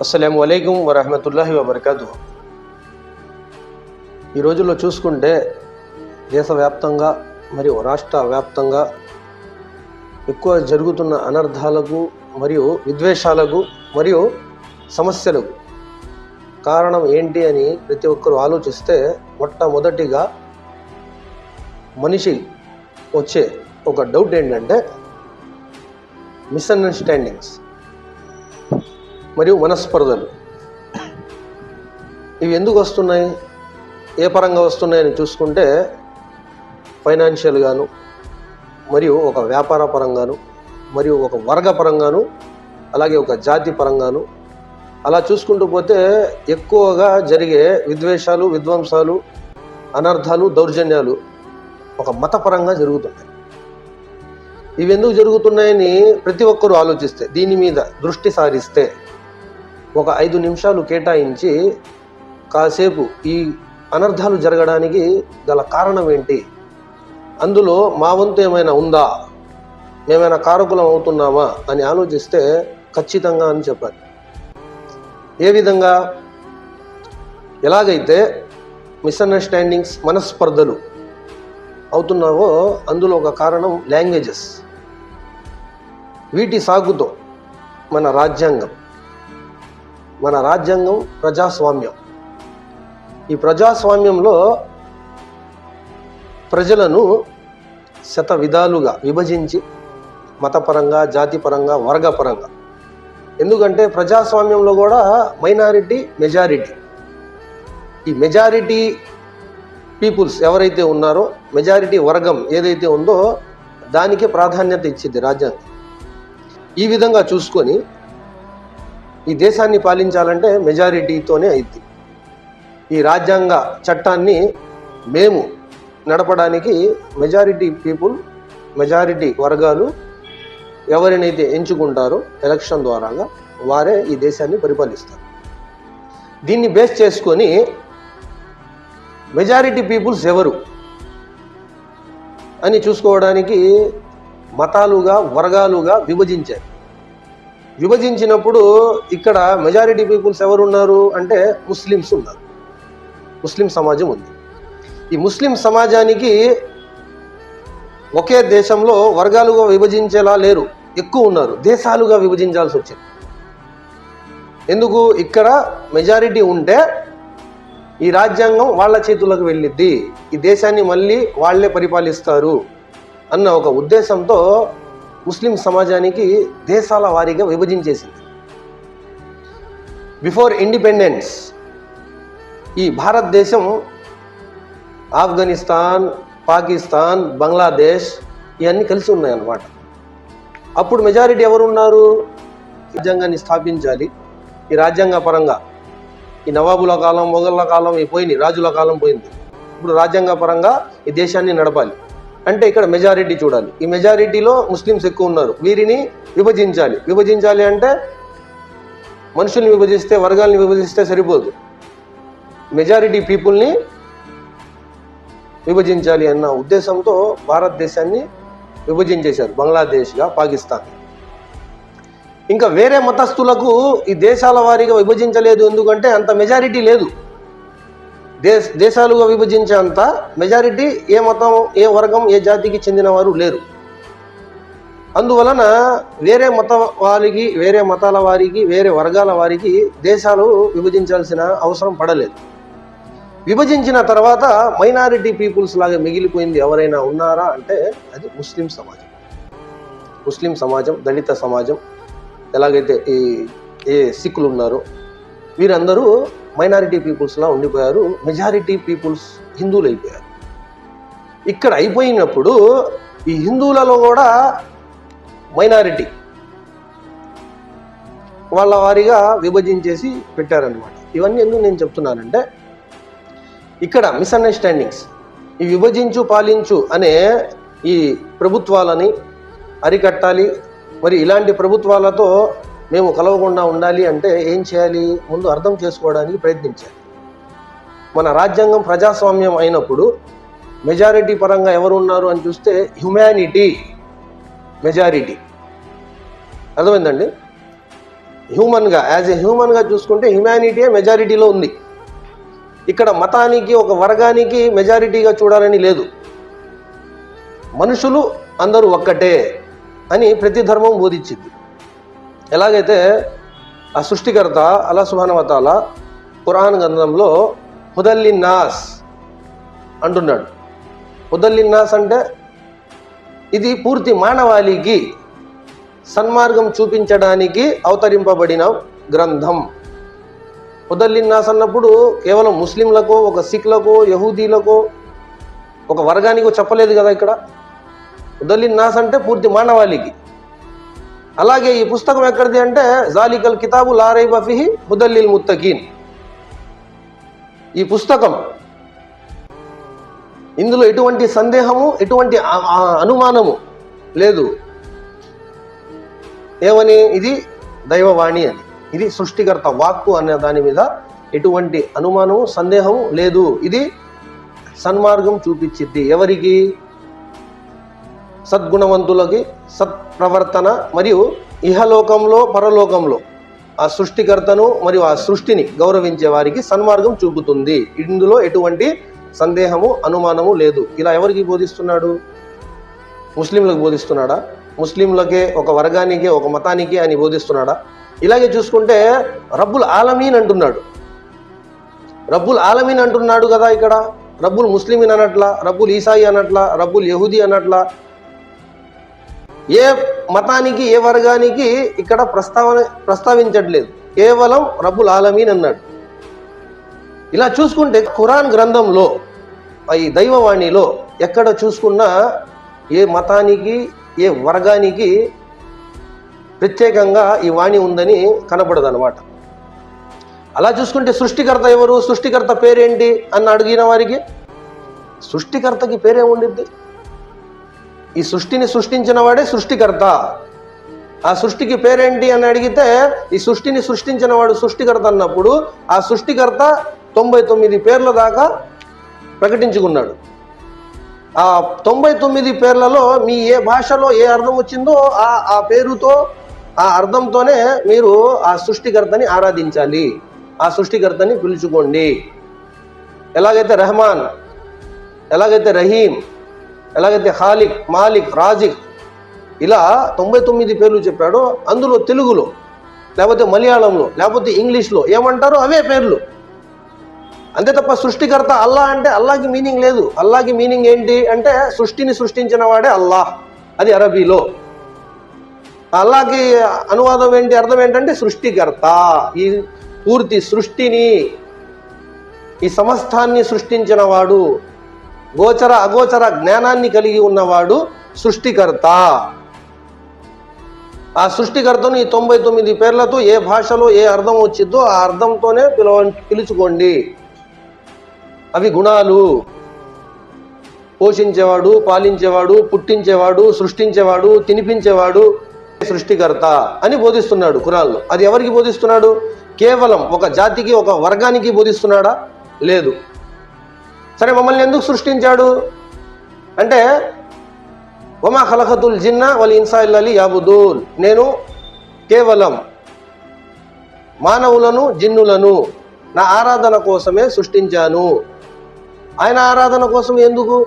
అస్సలం వలైకుం వరహమతుల్లాహి వబర్కాతు ఈ రోజుల్లో చూసుకుంటే దేశవ్యాప్తంగా మరియు రాష్ట్ర వ్యాప్తంగా ఎక్కువ జరుగుతున్న అనర్థాలకు మరియు విద్వేషాలకు మరియు సమస్యలకు కారణం ఏంటి అని ప్రతి ఒక్కరూ ఆలోచిస్తే మొట్టమొదటిగా మనిషి వచ్చే ఒక డౌట్ ఏంటంటే మిస్అండర్స్టాండింగ్స్ మరియు మనస్పర్ధలు. ఇవి ఎందుకు వస్తున్నాయి? ఏ పరంగా వస్తున్నాయని చూసుకుంటే ఫైనాన్షియల్గాను మరియు ఒక వ్యాపార పరంగాను మరియు ఒక వర్గ పరంగాను అలాగే ఒక జాతి పరంగాను అలా చూసుకుంటూ పోతే ఎక్కువగా జరిగే విద్వేషాలు విధ్వంసాలు అనర్థాలు దౌర్జన్యాలు ఒక మతపరంగా జరుగుతున్నాయి. ఇవి ఎందుకు జరుగుతున్నాయని ప్రతి ఒక్కరూ ఆలోచిస్తే దీని మీద దృష్టి సారిస్తే ఒక ఐదు నిమిషాలు కేటాయించి కాసేపు ఈ అనర్థాలు జరగడానికి గల కారణం ఏంటి? అందులో మా వంతు ఏమైనా ఉందా? మేమైనా కారకులం అవుతున్నామా? అని ఆలోచిస్తే ఖచ్చితంగా అని చెప్పాలి. ఏ విధంగా? ఎలాగైతే మిస్అండర్స్టాండింగ్స్ మనస్పర్ధలు అవుతున్నావో అందులో ఒక కారణం లాంగ్వేజెస్. వీటి సాగుతో మన రాజ్యాంగం. మన రాజ్యాంగం ప్రజాస్వామ్యం. ఈ ప్రజాస్వామ్యంలో ప్రజలను శత విధాలుగా విభజించి మతపరంగా జాతిపరంగా వర్గపరంగా. ఎందుకంటే ప్రజాస్వామ్యంలో కూడా మైనారిటీ మెజారిటీ. ఈ మెజారిటీ పీపుల్స్ ఎవరైతే ఉన్నారో మెజారిటీ వర్గం ఏదైతే ఉందో దానికి ప్రాధాన్యత ఇచ్చింది రాజ్యాంగం. ఈ విధంగా చూసుకొని ఈ దేశాన్ని పాలించాలంటే మెజారిటీతోనే అయింది. ఈ రాజ్యాంగ చట్టాన్ని మేము నడపడానికి మెజారిటీ పీపుల్ మెజారిటీ వర్గాలు ఎవరినైతే ఎంచుకుంటారో ఎలక్షన్ ద్వారాగా వారే ఈ దేశాన్ని పరిపాలిస్తారు. దీన్ని బేస్ చేసుకొని మెజారిటీ పీపుల్స్ ఎవరు అని చూసుకోవడానికి మతాలుగా వర్గాలుగా విభజించారు. విభజించినప్పుడు ఇక్కడ మెజారిటీ పీపుల్స్ ఎవరు ఉన్నారు అంటే ముస్లిమ్స్ ఉన్నారు. ముస్లిం సమాజం ఉంది. ఈ ముస్లిం సమాజానికి ఒకే దేశంలో వర్గాలుగా విభజించేలా లేరు. ఎక్కువ ఉన్నారు. దేశాలుగా విభజించాల్సి వచ్చింది. ఎందుకు? ఇక్కడ మెజారిటీ ఉంటే ఈ రాజ్యాంగం వాళ్ళ చేతులకు వెళ్ళిద్ది. ఈ దేశాన్ని మళ్ళీ వాళ్ళే పరిపాలిస్తారు అన్న ఒక ఉద్దేశంతో ముస్లిం సమాజానికి దేశాల వారీగా విభజించేసింది. బిఫోర్ ఇండిపెండెన్స్ ఈ భారతదేశం ఆఫ్ఘనిస్తాన్ పాకిస్తాన్ బంగ్లాదేశ్ ఇవన్నీ కలిసి ఉన్నాయన్నమాట. అప్పుడు మెజారిటీ ఎవరు ఉన్నారు రాజ్యాంగాన్ని స్థాపించాలి. ఈ రాజ్యాంగ పరంగా ఈ నవాబుల కాలం మొఘళ్ళ కాలం ఈ పోయింది రాజుల కాలం పోయింది. ఇప్పుడు రాజ్యాంగ పరంగా ఈ దేశాన్ని నడపాలి. అంటే ఇక్కడ మెజారిటీ చూడాలి. ఈ మెజారిటీలో ముస్లిమ్స్ ఎక్కువ ఉన్నారు. వీరిని విభజించాలి. విభజించాలి అంటే మనుషుల్ని విభజిస్తే వర్గాల్ని విభజిస్తే సరిపోదు. మెజారిటీ పీపుల్ని విభజించాలి అన్న ఉద్దేశంతో భారతదేశాన్ని విభజించేశారు. బంగ్లాదేశ్గా పాకిస్తాన్ ఇంకా వేరే మతస్థులకు ఈ దేశాల వారీగా విభజించలేదు. ఎందుకంటే అంత మెజారిటీ లేదు. దేశ దేశాలుగా విభజించేంత మెజారిటీ ఏ మతం ఏ వర్గం ఏ జాతికి చెందినవారు లేరు. అందువలన వేరే మత వారికి వేరే మతాల వారికి వేరే వర్గాల వారికి దేశాలు విభజించాల్సిన అవసరం పడలేదు. విభజించిన తర్వాత మైనారిటీ పీపుల్స్ లాగా మిగిలిపోయింది ఎవరైనా ఉన్నారా అంటే అది ముస్లిం సమాజం. ముస్లిం సమాజం దళిత సమాజం ఎలాగైతే ఈ ఏ సిక్కులు ఉన్నారో వీరందరూ మైనారిటీ పీపుల్స్లా ఉండిపోయారు. మెజారిటీ పీపుల్స్ హిందువులు అయిపోయారు ఇక్కడ అయిపోయినప్పుడు ఈ హిందువులలో కూడా మైనారిటీ వాళ్ళ వారిగా విభజించేసి పెట్టారనమాట ఇవన్నీ ఎందుకు నేను చెప్తున్నానంటే ఇక్కడ మిస్అండర్స్టాండింగ్స్ ఈ విభజించు పాలించు అనే ఈ ప్రభుత్వాలని అరికట్టాలి. మరి ఇలాంటి ప్రభుత్వాలతో మేము కలవకుండా ఉండాలి అంటే ఏం చేయాలి? ముందు అర్థం చేసుకోవడానికి ప్రయత్నించాలి. మన రాజ్యాంగం ప్రజాస్వామ్యం అయినప్పుడు మెజారిటీ పరంగా ఎవరు ఉన్నారు అని చూస్తే హ్యుమానిటీ మెజారిటీ. అర్థమైందండి? హ్యూమన్గా యాజ్ ఎ హ్యూమన్గా చూసుకుంటే హ్యుమానిటీయే మెజారిటీలో ఉంది. ఇక్కడ మతానికి ఒక వర్గానికి మెజారిటీగా చూడాలని లేదు. మనుషులు అందరూ ఒక్కటే అని ప్రతి ధర్మం బోధించింది. ఎలాగైతే ఆ సృష్టికర్త అలా సుభానవతాల ఖురాన్ గ్రంథంలో హుదల్లిన్నాస్ అంటున్నాడు. హుదల్లిన్నాస్ అంటే ఇది పూర్తి మానవాళికి సన్మార్గం చూపించడానికి అవతరింపబడిన గ్రంథం. హుదల్లిన్నాస్ అన్నప్పుడు కేవలం ముస్లింలకో ఒక సిఖ్లకో యహూదీలకో ఒక వర్గానికో చెప్పలేదు కదా ఇక్కడ. హుదల్లిన్నాస్ అంటే పూర్తి మానవాళికి. అలాగే ఈ పుస్తకం ఎక్కడిది అంటే జాలికల్ కితాబు లారై బఫిహి ముదల్లిల్ ముత్తకీన్. ఈ పుస్తకం ఇందులో ఎటువంటి సందేహము ఎటువంటి అనుమానము లేదు. ఏమని? ఇది దైవవాణి అని ఇది సృష్టికర్త వాక్కు అనే దాని మీద ఎటువంటి అనుమానము సందేహము లేదు. ఇది సన్మార్గం చూపించిద్ది. ఎవరికి? సద్గుణవంతులకి సత్ప్రవర్తన మరియు ఇహలోకంలో పరలోకంలో ఆ సృష్టికర్తను మరియు ఆ సృష్టిని గౌరవించే వారికి సన్మార్గం చూపుతుంది. ఇందులో ఎటువంటి సందేహము అనుమానము లేదు. ఇలా ఎవరికి బోధిస్తున్నాడు? ముస్లింలకు బోధిస్తున్నాడా? ముస్లింలకే ఒక వర్గానికి ఒక మతానికి అని బోధిస్తున్నాడా? ఇలాగే చూసుకుంటే రబ్బుల్ ఆలమీన్ అంటున్నాడు. రబ్బుల్ ఆలమీన్ అంటున్నాడు కదా ఇక్కడ. రబ్బుల్ ముస్లిమీన్ అనట్లా రబ్బుల్ ఈసాయి అనట్లా రబ్బుల్ యహూదీ అనట్లా ఏ మతానికి ఏ వర్గానికి ఇక్కడ ప్రస్తావన ప్రస్తావించట్లేదు. కేవలం రబ్బుల్ ఆలమీన్ అన్నాడు. ఇలా చూసుకుంటే ఖురాన్ గ్రంథంలో ఈ దైవవాణిలో ఎక్కడ చూసుకున్నా ఏ మతానికి ఏ వర్గానికి ప్రత్యేకంగా ఈ వాణి ఉందని కనపడదు అనమాట అలా చూసుకుంటే సృష్టికర్త ఎవరు? సృష్టికర్త పేరేంటి? అని అడిగిన వారికి సృష్టికర్తకి పేరేముండిద్ది? ఈ సృష్టిని సృష్టించిన వాడే సృష్టికర్త. ఆ సృష్టికి పేరేంటి అని అడిగితే ఈ సృష్టిని సృష్టించిన వాడు సృష్టికర్త అన్నప్పుడు ఆ సృష్టికర్త తొంభై తొమ్మిది పేర్ల దాకా ప్రకటించుకున్నాడు. ఆ తొంభై తొమ్మిది పేర్లలో మీ ఏ భాషలో ఏ అర్థం వచ్చిందో ఆ ఆ పేరుతో ఆ అర్థంతోనే మీరు ఆ సృష్టికర్తని ఆరాధించాలి. ఆ సృష్టికర్తని పిలుచుకోండి. ఎలాగైతే రెహమాన్ ఎలాగైతే రహీం ఎలాగైతే హాలిక్ మాలిక్ రాజిక్ ఇలా తొంభై తొమ్మిది పేర్లు చెప్పాడో అందులో తెలుగులో లేకపోతే మలయాళంలో లేకపోతే ఇంగ్లీష్లో ఏమంటారో అవే పేర్లు. అంతే తప్ప సృష్టికర్త అల్లా అంటే అల్లాకి మీనింగ్ లేదు. అల్లాకి మీనింగ్ ఏంటి అంటే సృష్టిని సృష్టించిన వాడే అల్లాహ్ అది అరబీలో. అల్లాకి అనువాదం ఏంటి అర్థం ఏంటంటే సృష్టికర్త. ఈ పూర్తి సృష్టిని ఈ సమస్తాన్ని సృష్టించిన వాడు. గోచర అగోచర జ్ఞానాన్ని కలిగి ఉన్నవాడు సృష్టికర్త. ఆ సృష్టికర్తను ఈ తొంభై తొమ్మిది పేర్లతో ఏ భాషలో ఏ అర్థం వచ్చిందో ఆ అర్థంతోనే పిలవ పిలుచుకోండి. అవి గుణాలు. పోషించేవాడు పాలించేవాడు పుట్టించేవాడు సృష్టించేవాడు తినిపించేవాడు సృష్టికర్త అని బోధిస్తున్నాడు కురాల్లో అది ఎవరికి బోధిస్తున్నాడు? కేవలం ఒక జాతికి ఒక వర్గానికి బోధిస్తున్నాడా? లేదు. సరే మమ్మల్ని ఎందుకు సృష్టించాడు? అంటే ఒమా ఖలఖతుల్ జిన్నా వల్ ఇన్సా ఇల్లలి యాబుదూన్. నేను కేవలం మానవులను జిన్నులను నా ఆరాధన కోసమే సృష్టించాను. ఆయన ఆరాధన కోసం ఎందుకు?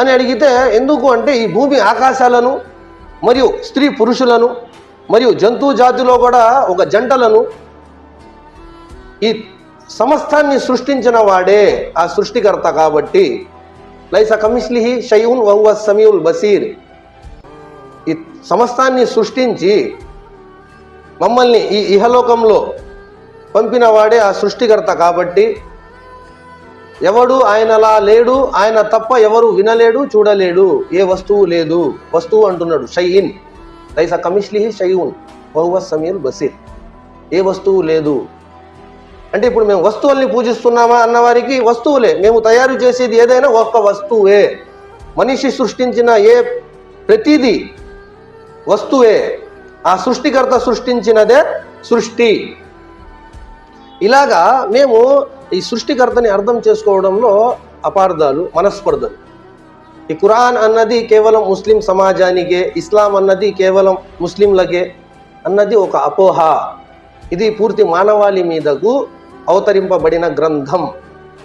అని అడిగితే ఎందుకు అంటే ఈ భూమి ఆకాశాలను మరియు స్త్రీ పురుషులను మరియు జంతు జాతిలో కూడా ఒక జంటలను ఈ సమస్తాన్ని సృష్టించిన వాడే ఆ సృష్టికర్త కాబట్టి లైస కమిస్లిహి షయూన్ వహువ సమీవుల్ బసీర్. ఈ సమస్తాన్ని సృష్టించి మమ్మల్ని ఈ ఇహలోకంలో పంపిన వాడే ఆ సృష్టికర్త కాబట్టి ఎవడు ఆయనలా లేడు ఆయన తప్ప ఎవరు వినలేడు చూడలేడు ఏ వస్తువు లేదు. వస్తువు అంటున్నాడు షయిన్ లైస కమిస్లిహి షయూన్ వహువ సమీర్ బసీర్. ఏ వస్తువు లేదు. అంటే ఇప్పుడు మేము వస్తువుల్ని పూజిస్తున్నామా అన్న వారికి వస్తువులే. మేము తయారు చేసేది ఏదైనా ఒక్క వస్తువే. మనిషి సృష్టించిన ఏ ప్రతిదీ వస్తువే. ఆ సృష్టికర్త సృష్టించినదే సృష్టి. ఇలాగా మేము ఈ సృష్టికర్తని అర్థం చేసుకోవడంలో అపార్థాలు మనస్పర్ధలు. ఈ ఖురాన్ అన్నది కేవలం ముస్లిం సమాజానికే ఇస్లాం అన్నది కేవలం ముస్లింలకే అన్నది ఒక అపోహ. ఇది పూర్తి మానవాళి మీదకు అవతరింపబడిన గ్రంథం.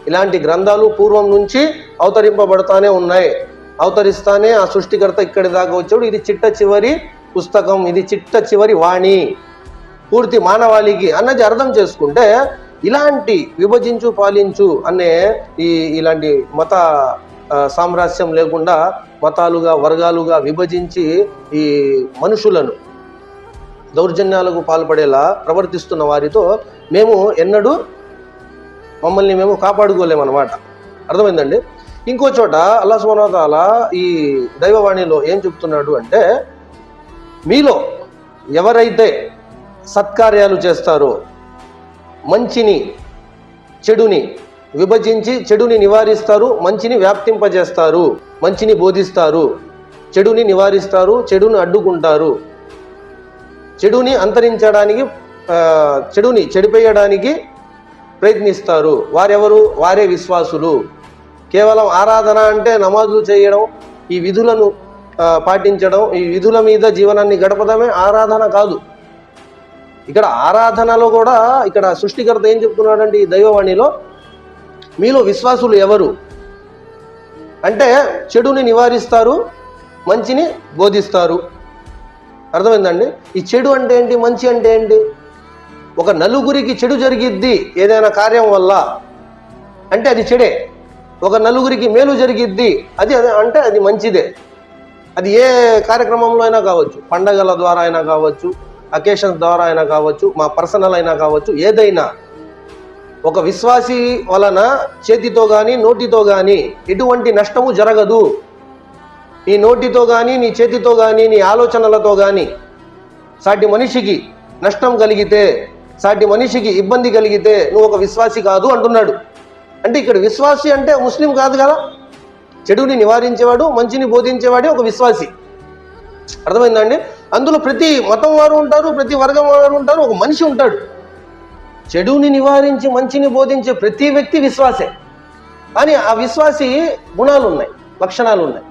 ఇలాంటి గ్రంథాలు పూర్వం నుంచి అవతరింపబడతానే ఉన్నాయి. అవతరిస్తానే ఆ సృష్టికర్త ఇక్కడి దాకా వచ్చాడు. ఇది చిట్ట చివరి పుస్తకం ఇది చిట్ట చివరి వాణి. పూర్తి మానవాళికి అన్నది అర్థం చేసుకుంటే ఇలాంటి విభజించు పాలించు అనే ఈ ఇలాంటి మత సామ్రాజ్యం లేకుండా మతాలుగా వర్గాలుగా విభజించి ఈ మనుషులను దౌర్జన్యాలకు పాల్పడేలా ప్రవర్తిస్తున్న వారితో మేము ఎన్నడూ మమ్మల్ని మేము కాపాడుకోలేమన్నమాట. అర్థమైందండి? ఇంకో చోట అల్లా సుమనతాల ఈ దైవవాణిలో ఏం చెప్తున్నాడు అంటే మీలో ఎవరైతే సత్కార్యాలు చేస్తారో మంచిని చెడుని విభజించి చెడుని నివారిస్తారు మంచిని వ్యాప్తింపజేస్తారు మంచిని బోధిస్తారు చెడుని నివారిస్తారు చెడుని అడ్డుకుంటారు చెడుని అంతరించడానికి చెడుని చెడిపోయడానికి ప్రయత్నిస్తారు. వారెవరు? వారే విశ్వాసులు. కేవలం ఆరాధన అంటే నమాజులు చేయడం ఈ విధులను పాటించడం ఈ విధుల మీద జీవనాన్ని గడపడమే ఆరాధన కాదు. ఇక్కడ ఆరాధనలో కూడా ఇక్కడ సృష్టికర్త ఏం చెప్తున్నాడంటే ఈ దైవవాణిలో మీలో విశ్వాసులు ఎవరు? అంటే చెడుని నివారిస్తారు మంచిని బోధిస్తారు. అర్థమైందండి? ఈ చెడు అంటే ఏంటి? మంచి అంటే ఏంటి? ఒక నలుగురికి చెడు జరిగిద్ది ఏదైనా కార్యం వల్ల అంటే అది చెడే. ఒక నలుగురికి మేలు జరిగిద్ది అది అంటే అది మంచిదే. అది ఏ కార్యక్రమంలో అయినా కావచ్చు పండగల ద్వారా అయినా కావచ్చు అకేషన్స్ ద్వారా అయినా కావచ్చు మా పర్సనల్ అయినా కావచ్చు ఏదైనా. ఒక విశ్వాసి వలన చేతితో కానీ నోటితో కానీ ఎటువంటి నష్టము జరగదు. నీ నోటితో కానీ నీ చేతితో కానీ నీ ఆలోచనలతో కానీ సాటి మనిషికి నష్టం కలిగితే సాటి మనిషికి ఇబ్బంది కలిగితే నువ్వు ఒక విశ్వాసి కాదు అంటున్నాడు. అంటే ఇక్కడ విశ్వాసి అంటే ముస్లిం కాదు కదా? చెడుని నివారించేవాడు మంచిని బోధించేవాడే ఒక విశ్వాసి. అర్థమైందండి అందులో ప్రతి మతం వారు ఉంటారు ప్రతి వర్గం వారు ఉంటారు ఒక మనిషి ఉంటాడు. చెడుని నివారించి మంచిని బోధించే ప్రతి వ్యక్తి విశ్వాసే. కానీ ఆ విశ్వాసి గుణాలు ఉన్నాయి లక్షణాలు ఉన్నాయి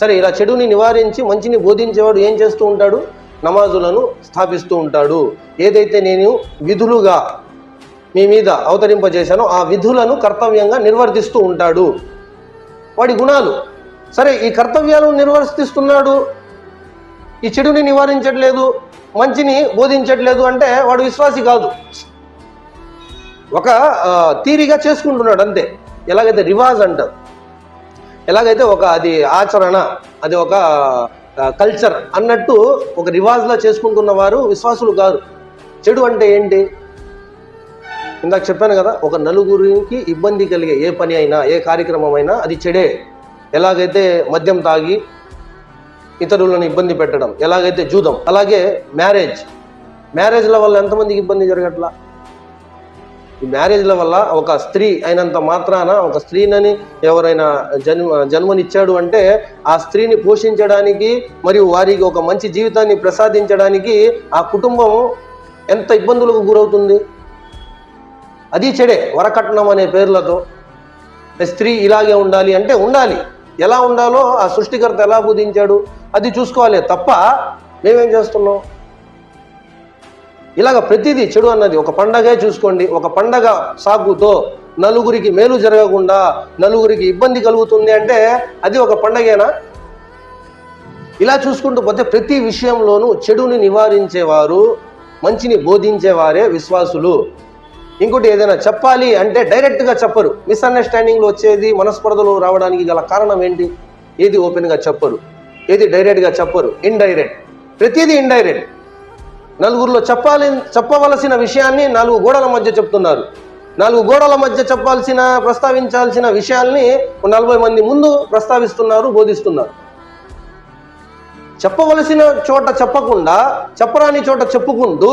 సరే ఇలా చెడుని నివారించి మంచిని బోధించేవాడు ఏం చేస్తూ ఉంటాడు? నమాజులను స్థాపిస్తూ ఉంటాడు. ఏదైతే నేను విధులుగా మీ మీద అవతరింపజేశానో ఆ విధులను కర్తవ్యంగా నిర్వర్తిస్తూ ఉంటాడు. వాడి గుణాలు. సరే ఈ కర్తవ్యాలను నిర్వర్తిస్తున్నాడు. ఈ చెడుని నివారించట్లేదు. మంచిని బోధించట్లేదు అంటే వాడు విశ్వాసి కాదు. ఒక తీరిగా చేసుకుంటున్నాడు అంతే. ఎలాగైతే రివాజ్ అంటారు. ఎలాగైతే ఒక అది ఆచరణ అది ఒక కల్చర్ అన్నట్టు ఒక రివాజ్లా చేసుకుంటున్న వారు విశ్వాసులు కాదు చెడు అంటే ఏంటి? ఇందాక చెప్పాను కదా ఒక నలుగురికి ఇబ్బంది కలిగే ఏ పని అయినా ఏ కార్యక్రమం అయినా అది చెడే. ఎలాగైతే మద్యం తాగి ఇతరులను ఇబ్బంది పెట్టడం ఎలాగైతే జూదం అలాగే మ్యారేజ్. మ్యారేజ్ల వల్ల ఎంతమందికి ఇబ్బంది జరగట్లా? ఈ మ్యారేజ్ల వల్ల ఒక స్త్రీ అయినంత మాత్రాన ఒక స్త్రీనని ఎవరైనా జన్మ జన్మనిచ్చాడు అంటే ఆ స్త్రీని పోషించడానికి మరియు వారికి ఒక మంచి జీవితాన్ని ప్రసాదించడానికి ఆ కుటుంబం ఎంత ఇబ్బందులకు గురవుతుంది? అది చెడే. వరకట్నం అనే పేర్లతో స్త్రీ ఇలాగే ఉండాలి అంటే ఉండాలి. ఎలా ఉండాలో ఆ సృష్టికర్త ఎలా బోధించాడు? అది చూసుకోవాలి తప్ప మేమేం చేస్తున్నాం? ఇలాగ ప్రతిదీ చెడు అన్నది. ఒక పండగే చూసుకోండి. ఒక పండగ సాగుతో నలుగురికి మేలు జరగకుండా నలుగురికి ఇబ్బంది కలుగుతుంది అంటే అది ఒక పండగేనా? ఇలా చూసుకుంటూ పోతే ప్రతి విషయంలోనూ చెడుని నివారించేవారు మంచిని బోధించేవారే విశ్వాసులు. ఇంకోటి ఏదైనా చెప్పాలి అంటే డైరెక్ట్గా చెప్పరు. మిస్అండర్స్టాండింగ్లు వచ్చేది మనస్పర్ధలు రావడానికి గల కారణం ఏంటి? ఏది ఓపెన్గా చెప్పరు. ఏది డైరెక్ట్గా చెప్పరు. ఇండైరెక్ట్. ప్రతిదీ ఇండైరెక్ట్. నలుగురిలో చెప్పాలి చెప్పవలసిన విషయాన్ని నాలుగు గోడల మధ్య చెప్తున్నారు. నాలుగు గోడల మధ్య చెప్పాల్సిన ప్రస్తావించాల్సిన విషయాల్ని నలభై మంది ముందు ప్రస్తావిస్తున్నారు బోధిస్తున్నారు. చెప్పవలసిన చోట చెప్పకుండా చెప్పరాని చోట చెప్పుకుంటూ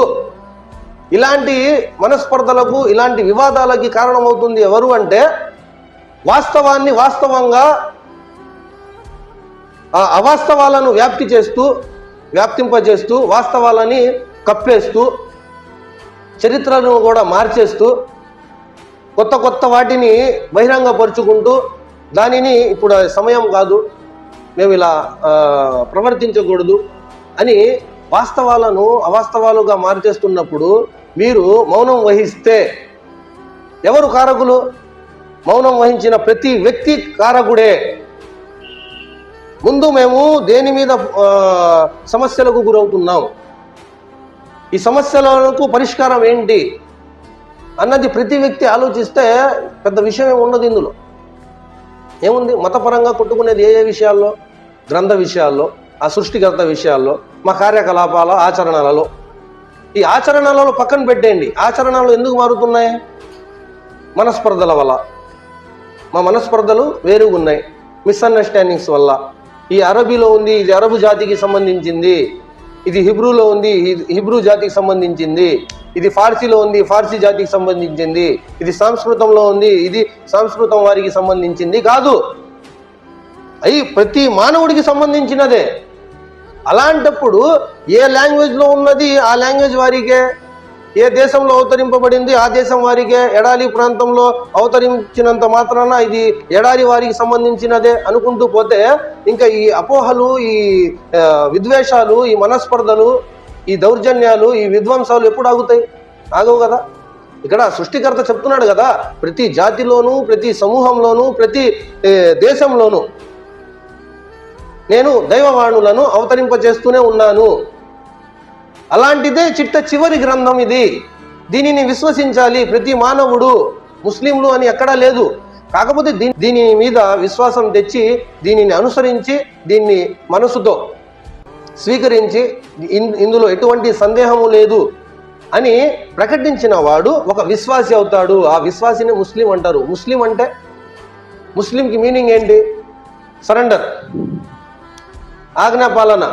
ఇలాంటి మనస్పర్ధలకు ఇలాంటి వివాదాలకి కారణమవుతుంది ఎవరు అంటే వాస్తవాన్ని వాస్తవంగా ఆ అవాస్తవాలను వ్యాప్తి చేస్తూ వ్యాప్తింపజేస్తూ వాస్తవాలని కప్పేస్తూ చరిత్రను కూడా మార్చేస్తూ కొత్త కొత్త వాటిని బహిరంగపరుచుకుంటూ దానిని ఇప్పుడు సమయం కాదు మేము ఇలా ప్రవర్తించకూడదు అని వాస్తవాలను అవాస్తవాలుగా మార్చేస్తున్నప్పుడు మీరు మౌనం వహిస్తే ఎవరు కారకులు? మౌనం వహించిన ప్రతి వ్యక్తి కారకుడే. ముందు మేము దేని మీద సమస్యలకు గురవుతున్నాం? ఈ సమస్యలకు పరిష్కారం ఏంటి అన్నది ప్రతి వ్యక్తి ఆలోచిస్తే పెద్ద విషయం ఉండదు ఇందులో. ఏముంది? మతపరంగా కొట్టుకునేది ఏ ఏ విషయాల్లో? గ్రంథ విషయాల్లో ఆ సృష్టికర్త విషయాల్లో మా కార్యకలాపాల ఆచరణలలో. ఈ ఆచరణలలో పక్కన పెట్టేయండి. ఆచరణలు ఎందుకు మారుతున్నాయి? మనస్పర్ధల వల్ల. మా మనస్పర్ధలు వేరుగా ఉన్నాయి మిస్అండర్స్టాండింగ్స్ వల్ల. ఈ అరబీలో ఉంది ఇది అరబు జాతికి సంబంధించింది. ఇది హిబ్రూలో ఉంది హిబ్రూ జాతికి సంబంధించింది. ఇది ఫార్సీలో ఉంది ఫార్సీ జాతికి సంబంధించింది. ఇది సంస్కృతంలో ఉంది ఇది సంస్కృతం వారికి సంబంధించింది కాదు. అయి ప్రతి మానవుడికి సంబంధించినదే. అలాంటప్పుడు ఏ లాంగ్వేజ్లో ఉన్నది ఆ లాంగ్వేజ్ వారికే? ఏ దేశంలో అవతరింపబడింది ఆ దేశం వారికే ఎడారి ప్రాంతంలో అవతరించినంత మాత్రాన ఇది ఎడారి వారికి సంబంధించినదే అనుకుంటూ పోతే ఇంకా ఈ అపోహలు ఈ విద్వేషాలు ఈ మనస్పర్ధలు ఈ దౌర్జన్యాలు ఈ విధ్వంసాలు ఎప్పుడు ఆగుతాయి? ఆగవు కదా. ఇక్కడ సృష్టికర్త చెప్తున్నాడు కదా ప్రతి జాతిలోనూ ప్రతి సమూహంలోనూ ప్రతి దేశంలోనూ నేను దైవవాణులను అవతరింపజేస్తూనే ఉన్నాను. అలాంటిదే చిట్ట చివరి గ్రంథం ఇది. దీనిని విశ్వసించాలి. ప్రతి మానవుడు ముస్లింలు అని ఎక్కడా లేదు. కాకపోతే దీని దీని మీద విశ్వాసం తెచ్చి దీనిని అనుసరించి దీన్ని మనసుతో స్వీకరించి ఇందులో ఎటువంటి సందేహము లేదు అని ప్రకటించిన వాడు ఒక విశ్వాసి అవుతాడు. ఆ విశ్వాసిని ముస్లిం అంటారు. ముస్లిం అంటే ముస్లింకి మీనింగ్ ఏంటి? సరెండర్. ఆజ్ఞాపాలన.